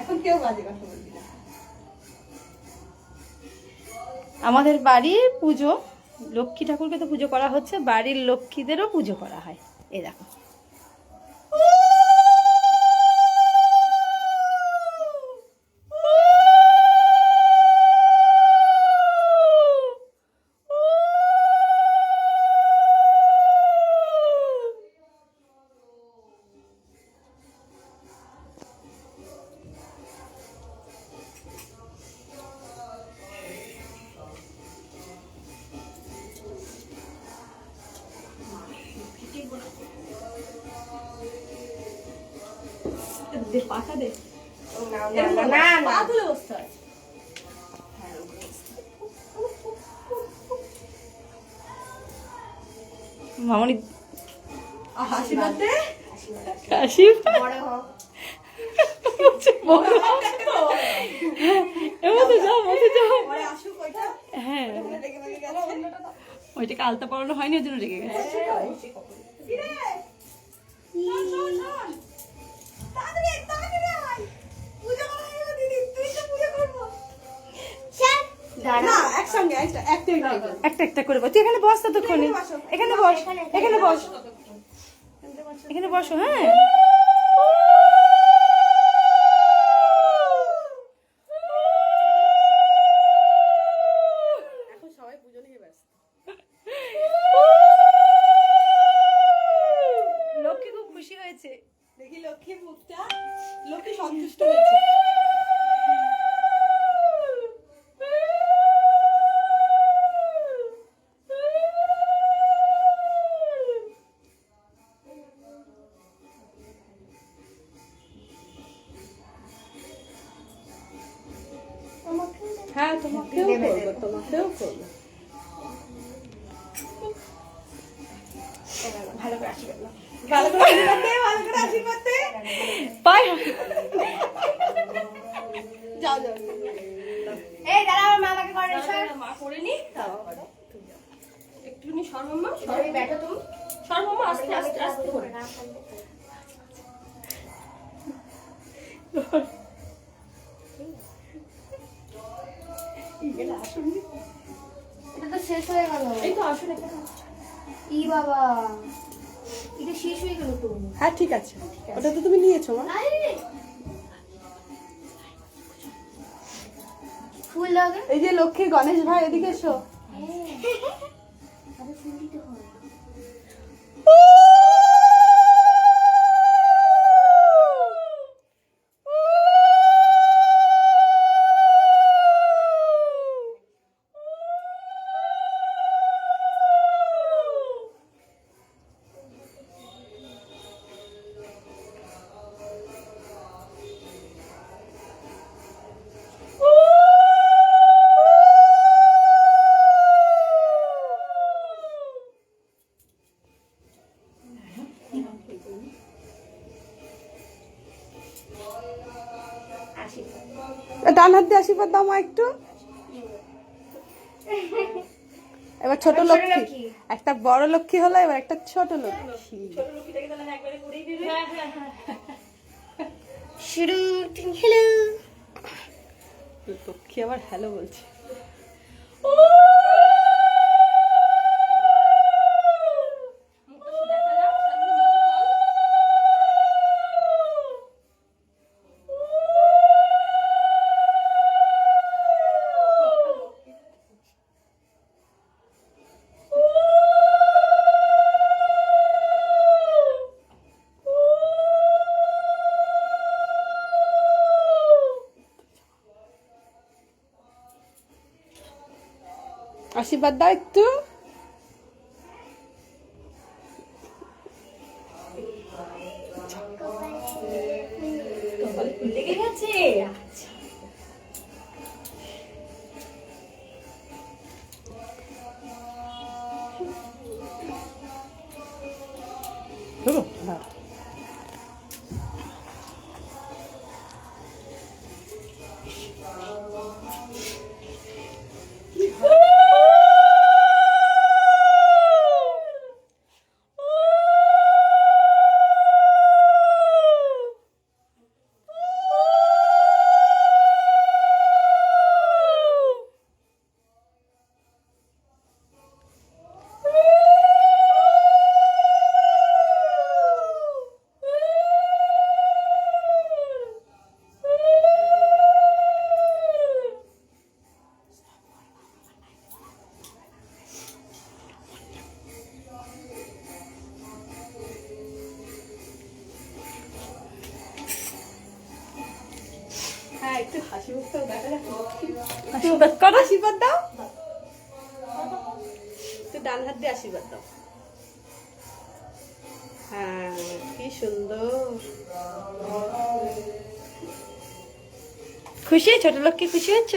এখন কেউ বাজে কথা বলবি আমাদের বাড়ি পুজো, লক্ষ্মী ঠাকুরকে তো পুজো করা হচ্ছে, বাড়ির লক্ষ্মীদেরও পুজো করা হয়। এ দেখো। দে পাখা দে না না না না পা তুলে বসতে হয়। মামনি আশীর্বাদ? দে কাশি বড় হ মতো যাও মতো যাও। ওইটা। হ্যাঁ। ওইটাকে আলতা পড়ানো হয়নি ওর জন্য রেগে গেছে। একটা-। একটা একটা করে বস। তুই এখানে বস ততক্ষণে। এখানে বস। এখানে বস। এখানে বসো হ্যাঁ। তোমাকেও করব তোমাকেও করব। ভালো করে আশীর্বাদ। ভালো করে আশীর্বাদ ভালো করে আশীর্বাদ দে পাই। যাও যাও। এই দাঁড়া আমার মামাকে করে মা করে নি। একটুখানি সর্বমা সরি ব্যাটা তুমি? সর্বমা আস্তে আস্তে আস্তে করে। এটা তো শেষ হয়ে গেল। এই তো আসুন ই বাবা এটা শেষ হয়ে গেল তো। হ্যাঁ ঠিক আছে। ওটা তো তুমি নিয়েছো মা। ফুল লাগে? এই যে লক্ষ্মী গণেশ ভাই এদিকে এসো। আরে ফুল দিতে হয়। ডান হাত দিয়ে আশীর্বাদ দাও মা একটু। এবার ছোট লক্ষ্মী। একটা বড় লক্ষ্মী হলো এবার একটা ছোট লক্ষ্মী। শুরু। হ্যালো লক্ষ্মী আবার হ্যালো বলছে। আশীর্বাদ দাও একটু। লেগে একটু হাসি মুখটা দেখা আশীর্বাদ করো। আশীর্বাদ দাও। একটু ডান হাত দিয়ে আশীর্বাদ দাও। হ্যাঁ কি সুন্দর। খুশি ছোট লোককে খুশি হচ্ছ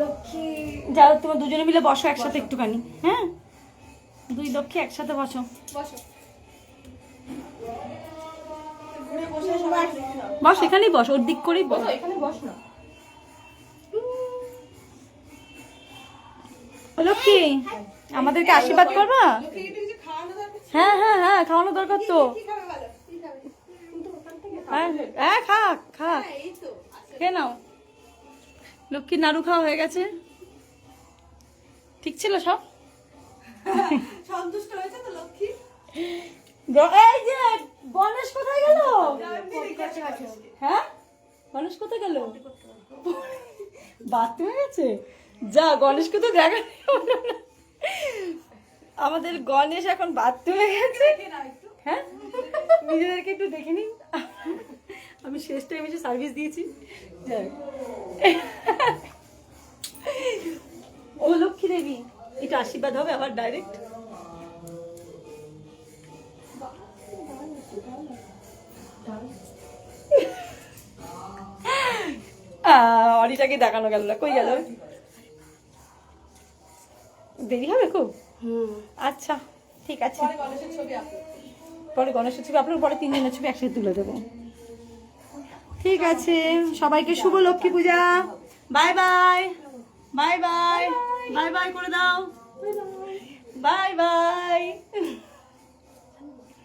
লক্ষ্মী যাও তোমার দুজনে মিলে বসো একসাথে একটুখানি হ্যাঁ? দুই লক্ষ্মী একসাথে বসো। বসো। এখানেই বস ওর দিক করেই বস। বসো এখানে বস না। ও লক্ষ্মী আমাদেরকে আশীর্বাদ করবা। হ্যাঁ হ্যাঁ হ্যাঁ খাওয়ানো দরকার তো। কি খাবে বলো কি খাবে? কিন্তু ওখান থেকে হ্যাঁ হ্যাঁ খা খা হ্যাঁ এই তো আচ্ছা খেয়ে নাও। লক্ষ্মীর নাড়ু খাওয়া হয়ে গেছে? ঠিক ছিল সব? সন্তুষ্ট হয়েছে তো লক্ষ্মী? এই যে গণেশ কোথায় গেল? হ্যাঁ? গণেশ কোথায় গেল? বাথরুমে গেছে? যা গণেশকে তো দেখা না। আমাদের গণেশ এখন বাথরুমে গেছে। হ্যাঁ? নিজেদেরকে একটু দেখে নিন। আমি শেষ টাইম এসে সার্ভিস দিয়েছি। যাক। ও লক্ষ্মী দেবী এটা আশীর্বাদ হবে আবার ডাইরেক্ট অরিটাকে দেখানো গেল না কই গেল? দেরি হবে খুব? আচ্ছা ঠিক আছে। পরে গণেশের ছবি আপলোড পরে গণেশের ছবি আপনার পরে তিনজনের ছবি একসাথে তুলে দেবো। ঠিক আছে, সবাইকে শুভ Lakshmi Puja. Bye bye bye bye bye bye করে দাও। Bye bye.